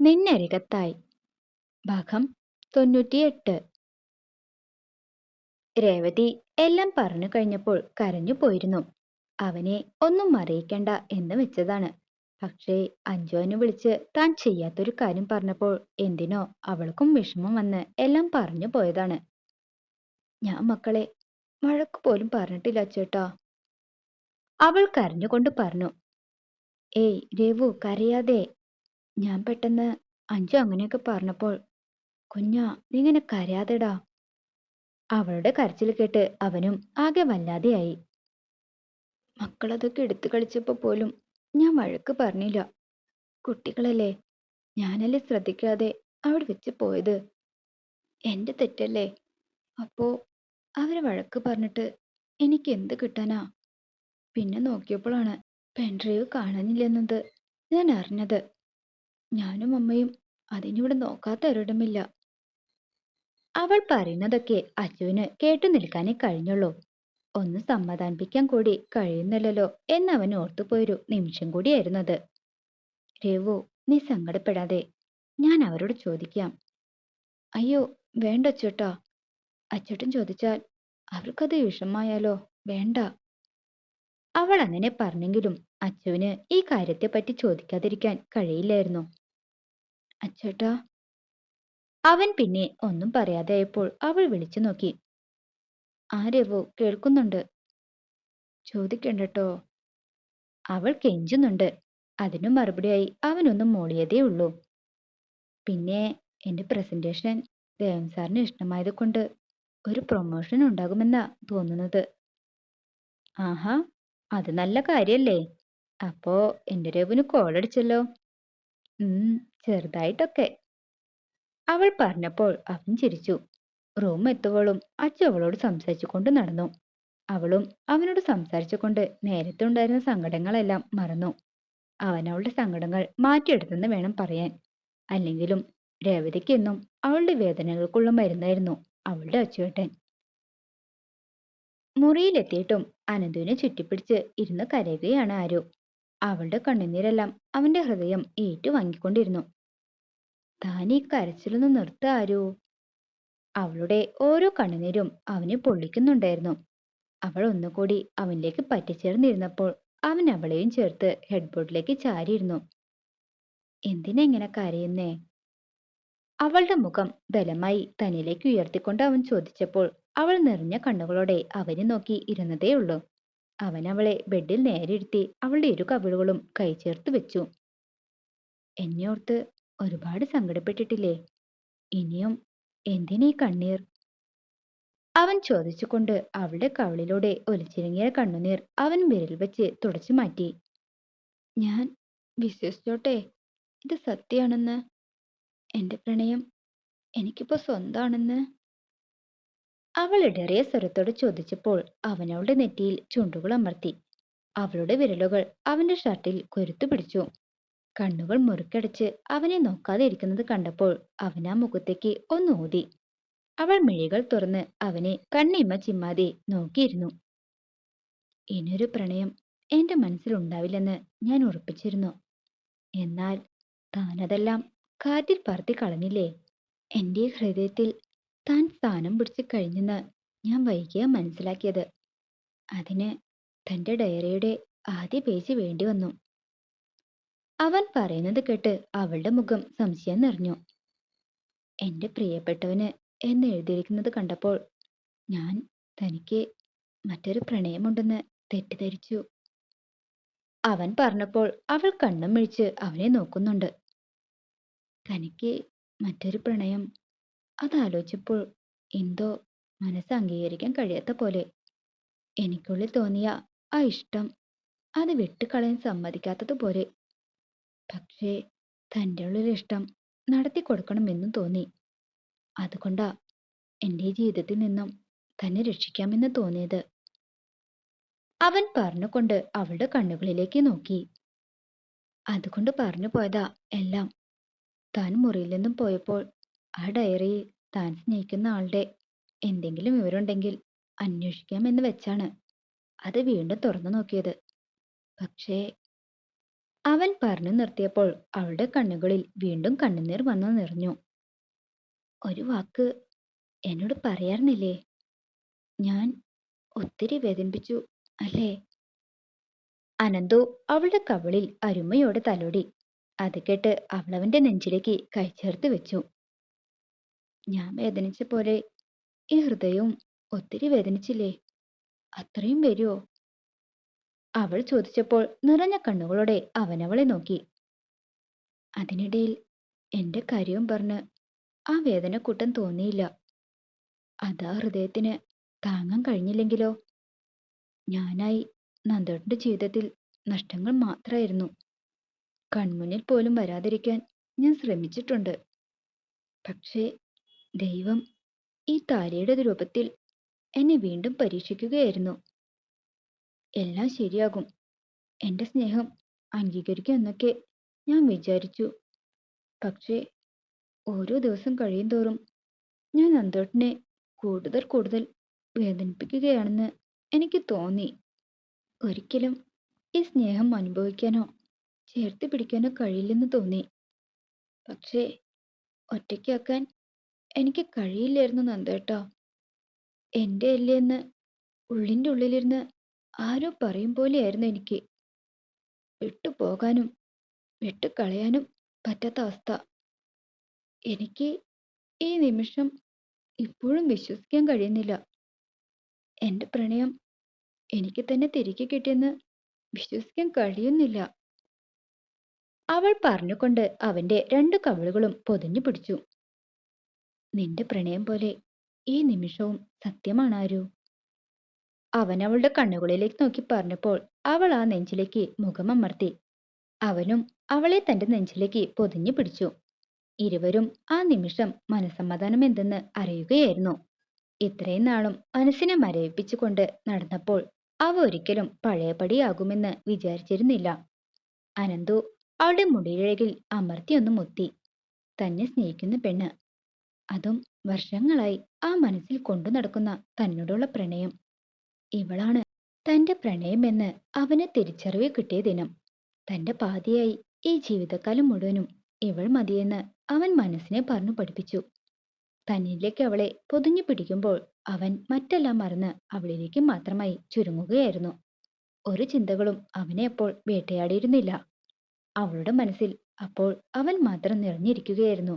നിന്നരികത്തായി. ഭാഗം തൊണ്ണൂറ്റിയെട്ട്. രേവതി എല്ലാം പറഞ്ഞു കഴിഞ്ഞപ്പോൾ കരഞ്ഞു പോയിരുന്നു. അവനെ ഒന്നും അറിയിക്കണ്ട എന്ന് വെച്ചതാണ്. പക്ഷേ അഞ്ജുവിനെ വിളിച്ച് താൻ ചെയ്യാത്തൊരു കാര്യം പറഞ്ഞപ്പോൾ എന്തിനോ അവൾക്കും വിഷമം വന്ന് എല്ലാം പറഞ്ഞു പോയതാണ്. ഞാൻ മക്കളെ മഴക്ക് പോലും പറഞ്ഞിട്ടില്ല ചേട്ടാ. അവൾ കരഞ്ഞുകൊണ്ട് പറഞ്ഞു. ഏയ് രവു കരയാതെ ഞാൻ പെട്ടെന്ന് അഞ്ചു അങ്ങനെയൊക്കെ പറഞ്ഞപ്പോൾ കുഞ്ഞാ നീ ഇങ്ങനെ കരയാതെടാ. അവളുടെ കരച്ചിൽ കേട്ട് അവനും ആകെ വല്ലാതെയായി. മക്കളതൊക്കെ എടുത്തു കളിച്ചപ്പോ പോലും ഞാൻ വഴക്ക് പറഞ്ഞില്ല. കുട്ടികളല്ലേ ഞാനല്ലേ ശ്രദ്ധിക്കാതെ അവിടെ വെച്ച് പോയത്? എന്റെ തെറ്റല്ലേ? അപ്പോ അവരെ വഴക്ക് പറഞ്ഞിട്ട് എനിക്ക് എന്ത് കിട്ടാനാ? പിന്നെ നോക്കിയപ്പോഴാണ് പെൻഡ്രൈവ് കാണാനില്ലെന്നത് ഞാൻ അറിഞ്ഞത്. ഞാനും അമ്മയും അതിനിവിടെ നോക്കാത്ത ഒരിടമില്ല. അവൾ പറയുന്നതൊക്കെ അച്ചുവിന് കേട്ടു നിൽക്കാനേ കഴിഞ്ഞുള്ളൂ. ഒന്ന് സമാധാനിപ്പിക്കാൻ കൂടി കഴിയുന്നില്ലല്ലോ എന്നവൻ ഓർത്തുപോയൊരു നിമിഷം കൂടിയായിരുന്നത്. രഘു നീ സങ്കടപ്പെടാതെ ഞാൻ അവരോട് ചോദിക്കാം. അയ്യോ വേണ്ട അച്ചോട്ടാ. അച്ചോട്ടൻ ചോദിച്ചാൽ അവർക്കത് വിഷമായാലോ വേണ്ട. അവൾ അങ്ങനെ പറഞ്ഞെങ്കിലും അച്ചുവിന് ഈ കാര്യത്തെപ്പറ്റി ചോദിക്കാതിരിക്കാൻ കഴിയില്ലായിരുന്നു. അച്ചോട്ടാ. അവൻ പിന്നെ ഒന്നും പറയാതെയപ്പോൾ അവൾ വിളിച്ചു നോക്കി. ആരവോ കേൾക്കുന്നുണ്ട്. ചോദിക്കണ്ടട്ടോ. അവൾ കെഞ്ചുന്നുണ്ട്. അതിനു മറുപടിയായി അവനൊന്നും മോളിയതേ ഉള്ളൂ. പിന്നെ എന്റെ പ്രസന്റേഷൻ ദേവൻ സാറിന് ഇഷ്ടമായത് കൊണ്ട് ഒരു പ്രൊമോഷൻ ഉണ്ടാകുമെന്നാ തോന്നുന്നത്. ആഹാ അത് നല്ല കാര്യല്ലേ. അപ്പോ എന്റെ രവിന് കോളടിച്ചല്ലോ. ഉം ചെറുതായിട്ടൊക്കെ. അവൾ പറഞ്ഞപ്പോൾ അവൻ ചിരിച്ചു. റൂം എത്തുവോളും അച്ചു അവളോട് സംസാരിച്ചുകൊണ്ട് നടന്നു. അവളും അവനോട് സംസാരിച്ചുകൊണ്ട് നേരത്തെ ഉണ്ടായിരുന്ന സങ്കടങ്ങളെല്ലാം മറന്നു. അവൻ അവളുടെ സങ്കടങ്ങൾ മാറ്റിയെടുത്തെന്ന് വേണം പറയാൻ. അല്ലെങ്കിലും രേവതിക്കെന്നും അവളുടെ വേദനകൾക്കുള്ള മരുന്നായിരുന്നു അവളുടെ അച്ചുവേട്ടൻ. മുറിയിലെത്തിയിട്ടും അനന്തുവിനെ ചുറ്റിപ്പിടിച്ച് ഇരുന്ന് കരയുകയാണ് ആരോ. അവളുടെ കണ്ണുനീരെല്ലാം അവന്റെ ഹൃദയം ഏറ്റുവാങ്ങിക്കൊണ്ടിരുന്നു. താൻ ഈ കരച്ചിലൊന്ന് നിർത്താരോ അവളുടെ ഓരോ കണ്ണുനീരും അവനെ പൊള്ളിക്കുന്നുണ്ടായിരുന്നു. അവൾ ഒന്നുകൂടി അവനിലേക്ക് പറ്റിച്ചേർന്നിരുന്നപ്പോൾ അവൻ അവളെയും ചേർത്ത് ഹെഡ്ബോർഡിലേക്ക് ചാരിയിരുന്നു. എന്തിനാ ഇങ്ങനെ കരയുന്നേ? അവളുടെ മുഖം ബലമായി തന്നിലേക്ക് ഉയർത്തിക്കൊണ്ട് അവൻ ചോദിച്ചപ്പോൾ അവൾ നിറഞ്ഞ കണ്ണുകളോടെ അവനെ നോക്കി ഇരുന്നതേയുള്ളൂ. അവൻ അവളെ ബെഡിൽ നേരിരുത്തി അവളുടെ ഇരു കവിളുകളും കൈ ചേർത്ത് വെച്ചു. എന്നെ ഓർത്ത് ഒരുപാട് സങ്കടപ്പെട്ടിട്ടില്ലേ? ഇനിയും എന്തിനീ കണ്ണീർ? അവൻ ചോദിച്ചുകൊണ്ട് അവളുടെ കവിളിലൂടെ ഒലിച്ചിരുങ്ങിയ കണ്ണുനീർ അവൻ വിരൽ വെച്ച് തുടച്ചു മാറ്റി. ഞാൻ വിശ്വസിച്ചോട്ടെ ഇത് സത്യാണെന്ന് എന്റെ പ്രണയം എനിക്കിപ്പോ സ്വന്താണെന്ന് അവൾ ഇടറിയ സ്വരത്തോട് ചോദിച്ചപ്പോൾ അവനവളുടെ നെറ്റിയിൽ ചുണ്ടുകൾ അമർത്തി. അവളുടെ വിരലുകൾ അവന്റെ ഷർട്ടിൽ കൊരുത്തു പിടിച്ചു. കണ്ണുകൾ മുറുക്കടച്ച് അവനെ നോക്കാതെ ഇരിക്കുന്നത് കണ്ടപ്പോൾ അവൻ ആ മുഖത്തേക്ക് ഒന്ന് ഊതി. അവൾ മിഴികൾ തുറന്ന് അവനെ കണ്ണിമ ചിമ്മാതെ നോക്കിയിരുന്നു. ഇനിയൊരു പ്രണയം എന്റെ മനസ്സിലുണ്ടാവില്ലെന്ന് ഞാൻ ഉറപ്പിച്ചിരുന്നു. എന്നാൽ താനതെല്ലാം കാറ്റിൽ പറത്തി കളഞ്ഞില്ലേ? എന്റെ ഹൃദയത്തിൽ താൻ സ്ഥാനം പിടിച്ചു കഴിഞ്ഞെന്ന് ഞാൻ വൈകിയ മനസ്സിലാക്കിയത്. അതിന് തന്റെ ഡയറിയുടെ ആദ്യ പേജ് വേണ്ടി വന്നു. അവൻ പറയുന്നത് കേട്ട് അവളുടെ മുഖം സംശയം നിറഞ്ഞു. എന്റെ പ്രിയപ്പെട്ടവന് എന്ന് എഴുതിയിരിക്കുന്നത് കണ്ടപ്പോൾ ഞാൻ തനിക്ക് മറ്റൊരു പ്രണയമുണ്ടെന്ന് തെറ്റിദ്ധരിച്ചു. അവൻ പറഞ്ഞപ്പോൾ അവൾ കണ്ണും മിഴിച്ച് അവനെ നോക്കുന്നുണ്ട്. തനിക്ക് മറ്റൊരു പ്രണയം അതാലോചിച്ചപ്പോൾ എന്തോ മനസ്സ് അംഗീകരിക്കാൻ കഴിയാത്ത പോലെ. എനിക്കുള്ളിൽ തോന്നിയ ആ ഇഷ്ടം അത് വിട്ടുകളയാൻ സമ്മതിക്കാത്തതുപോലെ പക്ഷേ തന്റെ ഉള്ളിലെ ഇഷ്ടം നടത്തി കൊടുക്കണമെന്നും തോന്നി. അതുകൊണ്ടാ എന്റെ ജീവിതത്തിൽ നിന്നും തന്നെ രക്ഷിക്കാമെന്ന് തോന്നിയത്. അവൻ പറഞ്ഞുകൊണ്ട് അവളുടെ കണ്ണുകളിലേക്ക് നോക്കി. അതുകൊണ്ട് പറഞ്ഞു പോയതാ എല്ലാം. താൻ മുറിയിൽ നിന്നും പോയപ്പോൾ ആ ഡയറി താൻ സ്നേഹിക്കുന്ന ആളുടെ എന്തെങ്കിലും വിവരമുണ്ടെങ്കിൽ അന്വേഷിക്കാമെന്ന് വെച്ചാണ്. അത് വീണ്ടും തുറന്നു നോക്കിയത്. പക്ഷേ അവൻ പറഞ്ഞു നിർത്തിയപ്പോൾ അവളുടെ കണ്ണുകളിൽ വീണ്ടും കണ്ണുനീർ വന്നു നിറഞ്ഞു. ഒരു വാക്ക് എന്നോട് പറയാറുന്നില്ലേ? ഞാൻ ഒത്തിരി വേദനിപ്പിച്ചു അല്ലേ? അനന്തു അവളുടെ കവളിൽ അരുമയോടെ തലോടി. അത് കേട്ട് അവളവന്റെ നെഞ്ചിലേക്ക് കൈ ചേർത്ത് വെച്ചു. ഞാൻ വേദനിച്ച പോലെ ഈ ഹൃദയവും ഒത്തിരി വേദനിച്ചില്ലേ? അത്രയും വരുമോ അവൾ ചോദിച്ചപ്പോൾ നിറഞ്ഞ കണ്ണുകളോടെ അവനവളെ നോക്കി. അതിനിടയിൽ എന്റെ കാര്യവും പറഞ്ഞ് ആ വേദന കൂട്ടം തോന്നിയില്ല. അതാ ഹൃദയത്തിന് താങ്ങാൻ കഴിഞ്ഞില്ലെങ്കിലോ? ഞാനായി നന്ദേട്ടന്റെ ജീവിതത്തിൽ നഷ്ടങ്ങൾ മാത്രമായിരുന്നു കൺമുന്നിൽ പോലും വരാതിരിക്കാൻ ഞാൻ ശ്രമിച്ചിട്ടുണ്ട്. പക്ഷേ ദൈവം ഈ താരയുടെ രൂപത്തിൽ എന്നെ വീണ്ടും പരീക്ഷിക്കുകയായിരുന്നു. എല്ലാം ശരിയാകും. എന്റെ സ്നേഹം അംഗീകരിക്കും എന്നൊക്കെ ഞാൻ വിചാരിച്ചു. പക്ഷേ ഓരോ ദിവസം കഴിയും തോറും ഞാൻ നന്ദോട്ടിനെ കൂടുതൽ കൂടുതൽ വേദനിപ്പിക്കുകയാണെന്ന് എനിക്ക് തോന്നി. ഒരിക്കലും ഈ സ്നേഹം അനുഭവിക്കാനോ ചേർത്ത് പിടിക്കാനോ കഴിയില്ലെന്ന് തോന്നി. പക്ഷേ ഒറ്റയ്ക്കാക്കാൻ എനിക്ക് കഴിയില്ലായിരുന്നു നന്ദേട്ടാ എന്റെ ഉള്ളിന്റെ ഉള്ളിലിരുന്ന് ആരോ പറയും പോലെയായിരുന്നു എനിക്ക്. വിട്ടുപോകാനും വിട്ടുകളയാനും പറ്റാത്ത അവസ്ഥ. എനിക്ക് ഈ നിമിഷം ഇപ്പോഴും വിശ്വസിക്കാൻ കഴിയുന്നില്ല. എന്റെ പ്രണയം എനിക്ക് തന്നെ തിരികെ കിട്ടിയെന്ന് വിശ്വസിക്കാൻ കഴിയുന്നില്ല. അവൾ പറഞ്ഞുകൊണ്ട് അവന്റെ രണ്ടു കവിളുകളും പൊതിഞ്ഞു പിടിച്ചു. നിന്റെ പ്രണയം പോലെ ഈ നിമിഷവും സത്യമാണ് ആരു അവൻ അവളുടെ കണ്ണുകളിലേക്ക് നോക്കി പറഞ്ഞപ്പോൾ അവൾ ആ നെഞ്ചിലേക്ക് മുഖമമർത്തി അവനും അവളെ തന്റെ നെഞ്ചിലേക്ക് പൊതിഞ്ഞു പിടിച്ചു. ഇരുവരും ആ നിമിഷം മനസമാധാനം എന്തെന്ന് അറിയുകയായിരുന്നു. ഇത്രയും നാളും മനസ്സിനെ മരവിപ്പിച്ചുകൊണ്ട് നടന്നപ്പോൾ അവ ഒരിക്കലും പഴയപടിയാകുമെന്ന് വിചാരിച്ചിരുന്നില്ല. അനന്തു അവളുടെ മുടിയിഴകിൽ അമർത്തിയൊന്ന് മുത്തി. തന്നെ സ്നേഹിക്കുന്ന പെണ്ണ് അതും വർഷങ്ങളായി ആ മനസ്സിൽ കൊണ്ടു നടക്കുന്ന തന്നോടുള്ള പ്രണയം. ഇവളാണ് തന്റെ പ്രണയമെന്ന് അവന് തിരിച്ചറിവ് കിട്ടിയ ദിനം. തന്റെ പാതിയായി ഈ ജീവിതകാലം മുഴുവനും ഇവൾ മതിയെന്ന് അവൻ മനസ്സിനെ പറഞ്ഞു പഠിപ്പിച്ചു. തന്നിലേക്ക് അവളെ പൊതിഞ്ഞു പിടിക്കുമ്പോൾ അവൻ മറ്റെല്ലാം മറന്ന് അവളിലേക്ക് മാത്രമായി ചുരുങ്ങുകയായിരുന്നു. ഒരു ചിന്തകളും അവനെ അപ്പോൾ വേട്ടയാടിയിരുന്നില്ല. അവളുടെ മനസ്സിൽ അപ്പോൾ അവൻ മാത്രം നിറഞ്ഞിരിക്കുകയായിരുന്നു.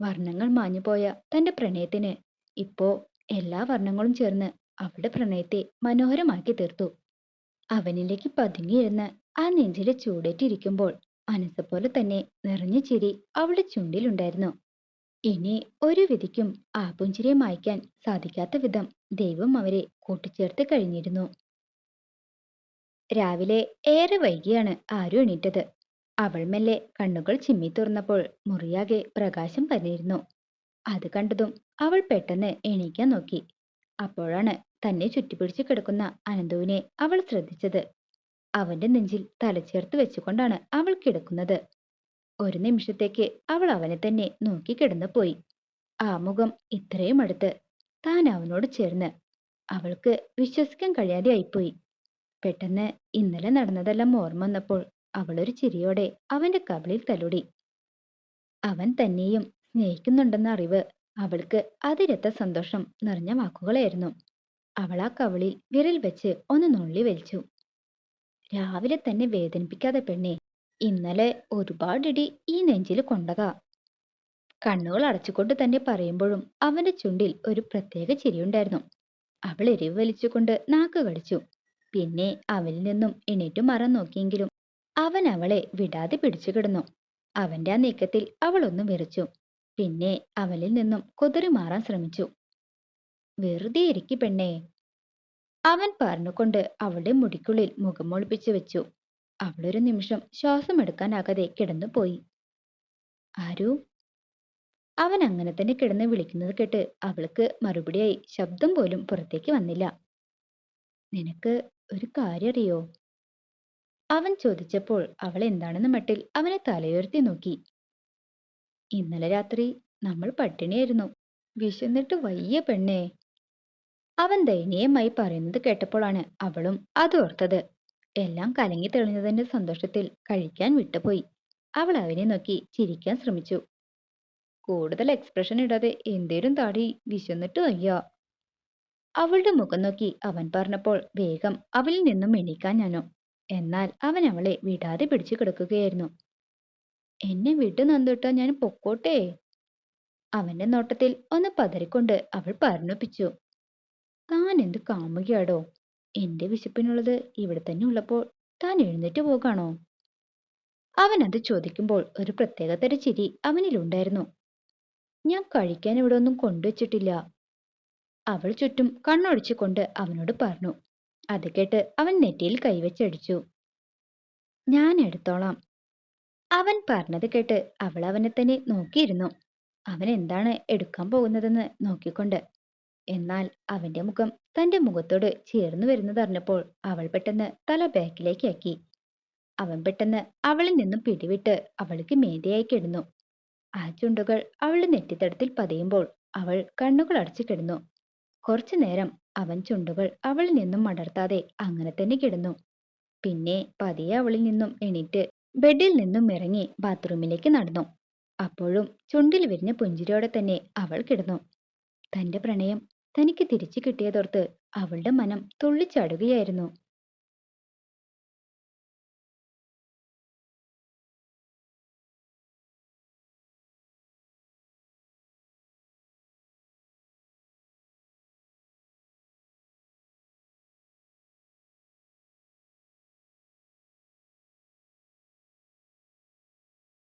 വർണങ്ങൾ മാഞ്ഞുപോയ തന്റെ പ്രണയത്തിന്. ഇപ്പോ എല്ലാ വർണങ്ങളും ചേർന്ന് അവളുടെ പ്രണയത്തെ മനോഹരമാക്കി തീർത്തു. അവനിലേക്ക് പതുങ്ങിയിരുന്ന് ആ നെഞ്ചിലെ ചൂടേറ്റിരിക്കുമ്പോൾ മനസ്സുപോലെ തന്നെ നിറഞ്ഞ ചിരി അവളുടെ ചുണ്ടിലുണ്ടായിരുന്നു. ഇനി ഒരു വിധിക്കും ആ പുഞ്ചിരിയെ മായ്ക്കാൻ സാധിക്കാത്ത വിധം ദൈവം അവരെ കൂട്ടിച്ചേർത്ത് കഴിഞ്ഞിരുന്നു. രാവിലെ ഏറെ വൈകിയാണ് ആരും എണീറ്റത്. അവൾ മെല്ലെ കണ്ണുകൾ ചിമ്മി തുറന്നപ്പോൾ മുറിയാകെ പ്രകാശം പരന്നിരുന്നു. അത് കണ്ടതും അവൾ പെട്ടെന്ന് എണീക്കാൻ നോക്കി. അപ്പോഴാണ് തന്നെ ചുറ്റിപ്പിടിച്ച് കിടക്കുന്ന അനന്തുവിനെ അവൾ ശ്രദ്ധിച്ചത്. അവന്റെ നെഞ്ചിൽ തലചേർത്ത് വെച്ചുകൊണ്ടാണ് അവൾ കിടക്കുന്നത്. ഒരു നിമിഷത്തേക്ക് അവൾ അവനെ തന്നെ നോക്കി കിടന്നു പോയി. ആ മുഖം ഇത്രയും അടുത്ത് താൻ അവനോട് ചേർന്ന് അവൾക്ക് വിശ്വസിക്കാൻ കഴിയാതെ ആയിപ്പോയി പെട്ടെന്ന് ഇന്നലെ നടന്നതെല്ലാം ഓർമ്മ വന്നപ്പോൾ അവളൊരു ചിരിയോടെ അവന്റെ കബളിൽ തലോടി. അവൻ തന്നെയും സ്നേഹിക്കുന്നുണ്ടെന്ന അറിവ് അവൾക്ക് അതിരത്ത സന്തോഷം നിറഞ്ഞ വാക്കുകളായിരുന്നു. അവൾ ആ കവളിൽ വിരൽ വെച്ച് ഒന്ന് നുള്ളി വലിച്ചു. രാവിലെ തന്നെ വേദനിപ്പിക്കാതെ പെണ്ണെ ഇന്നലെ ഒരുപാടിടി ഈ നെഞ്ചിൽ കൊണ്ടതാ. കണ്ണുകൾ അടച്ചുകൊണ്ട് തന്നെ പറയുമ്പോഴും അവന്റെ ചുണ്ടിൽ ഒരു പ്രത്യേക ചിരിയുണ്ടായിരുന്നു. അവൾ എരിവ് വലിച്ചുകൊണ്ട് നാക്ക് കടിച്ചു. പിന്നെ അവനിൽ നിന്നും എണീറ്റു മറം നോക്കിയെങ്കിലും അവൻ അവളെ വിടാതെ പിടിച്ചു കിടന്നു. അവന്റെ ആ നീക്കത്തിൽ അവൾ ഒന്ന് വിറച്ചു. പിന്നെ അവനിൽ നിന്നും കുതിറി മാറാൻ ശ്രമിച്ചു. വെറുതെ ഇരിക്കി പെണ്ണേ അവൻ പറഞ്ഞുകൊണ്ട് അവളുടെ മുടിക്കുള്ളിൽ മുഖം ഒളിപ്പിച്ചു വെച്ചു. അവളൊരു നിമിഷം ശ്വാസം എടുക്കാനാകാതെ കിടന്നുപോയി ആരു അവൻ അങ്ങനെ തന്നെ കിടന്ന് വിളിക്കുന്നത് കേട്ട് അവൾക്ക് മറുപടിയായി ശബ്ദം പോലും പുറത്തേക്ക് വന്നില്ല. നിനക്ക് ഒരു കാര്യം അറിയോ അവൻ ചോദിച്ചപ്പോൾ അവൾ എന്താണെന്ന് മട്ടിൽ അവനെ തലയുയർത്തി നോക്കി. ഇന്നലെ രാത്രി നമ്മൾ പട്ടിണിയായിരുന്നു. വിശന്നിട്ട് വയ്യ പെണ്ണേ. അവൻ ദയനീയമായി പറയുന്നത് കേട്ടപ്പോഴാണ് അവളും അതോർത്തത് എല്ലാം കലങ്ങി തെളിഞ്ഞതിന്റെ സന്തോഷത്തിൽ കഴിക്കാൻ വിട്ടുപോയി. അവൾ അവനെ നോക്കി ചിരിക്കാൻ ശ്രമിച്ചു. കൂടുതൽ എക്സ്പ്രഷൻ ഇടാതെ എന്തേലും താടി വിശന്നിട്ട് വയ്യ. അവളുടെ മുഖം നോക്കി അവൻ പറഞ്ഞപ്പോൾ വേഗം അവളിൽ നിന്നും എണീക്കാൻ ഞാനോ എന്നാൽ അവൻ അവളെ വിടാതെ പിടിച്ചു കിടക്കുകയായിരുന്നു. എന്നെ വിട്ടു നന്ദിട്ടാ ഞാൻ പൊക്കോട്ടെ? അവന്റെ നോട്ടത്തിൽ ഒന്ന് പതറിക്കൊണ്ട് അവൾ പറഞ്ഞൊപ്പിച്ചു. താൻ എന്ത് കാമുകയാടോ? എന്റെ വിശപ്പിനുള്ളത് ഇവിടെ തന്നെ ഉള്ളപ്പോൾ താൻ എഴുന്നേറ്റ് പോകാണോ? അവൻ അത് ചോദിക്കുമ്പോൾ ഒരു പ്രത്യേകതര ചിരി അവനിലുണ്ടായിരുന്നു. ഞാൻ കഴിക്കാൻ ഇവിടെ ഒന്നും കൊണ്ടുവച്ചിട്ടില്ല. അവൾ ചുറ്റും കണ്ണൊടിച്ചുകൊണ്ട് അവനോട് പറഞ്ഞു. അത് കേട്ട് അവൻ നെറ്റിയിൽ കൈവച്ചടിച്ചു. ഞാൻ എടുത്തോളാം. അവൻ പറഞ്ഞത് കേട്ട് അവൾ അവനെ തന്നെ നോക്കിയിരുന്നു. അവൻ എന്താണ് എടുക്കാൻ പോകുന്നതെന്ന് നോക്കിക്കൊണ്ട്. എന്നാൽ അവന്റെ മുഖം തന്റെ മുഖത്തോട് ചേർന്നു വരുന്നതറിഞ്ഞപ്പോൾ അവൾ പെട്ടെന്ന് തല ബാക്കിലേക്ക് ആക്കി. അവൻ പെട്ടെന്ന് അവളിൽ നിന്നും പിടിവിട്ട് അവൾക്ക് മേതയായി കിടന്നു. ആ ചുണ്ടുകൾ അവളുടെ നെറ്റിത്തടത്തിൽ പതിയുമ്പോൾ അവൾ കണ്ണുകൾ അടച്ചു കിടന്നു. കുറച്ചു നേരം അവൻ ചുണ്ടുകൾ അവളിൽ നിന്നും മടർത്താതെ അങ്ങനെ തന്നെ കിടന്നു. പിന്നെ പതിയെ അവളിൽ നിന്നും എണീറ്റ് ബെഡിൽ നിന്നും ഇറങ്ങി ബാത്റൂമിലേക്ക് നടന്നു. അപ്പോഴും ചുണ്ടിൽ വിരിഞ്ഞ പുഞ്ചിരിയോടെ തന്നെ അവൾ കിടന്നു. തന്റെ പ്രണയം തനിക്ക് തിരിച്ചു കിട്ടിയതോർത്ത് അവളുടെ മനം തുള്ളിച്ചാടുകയായിരുന്നു.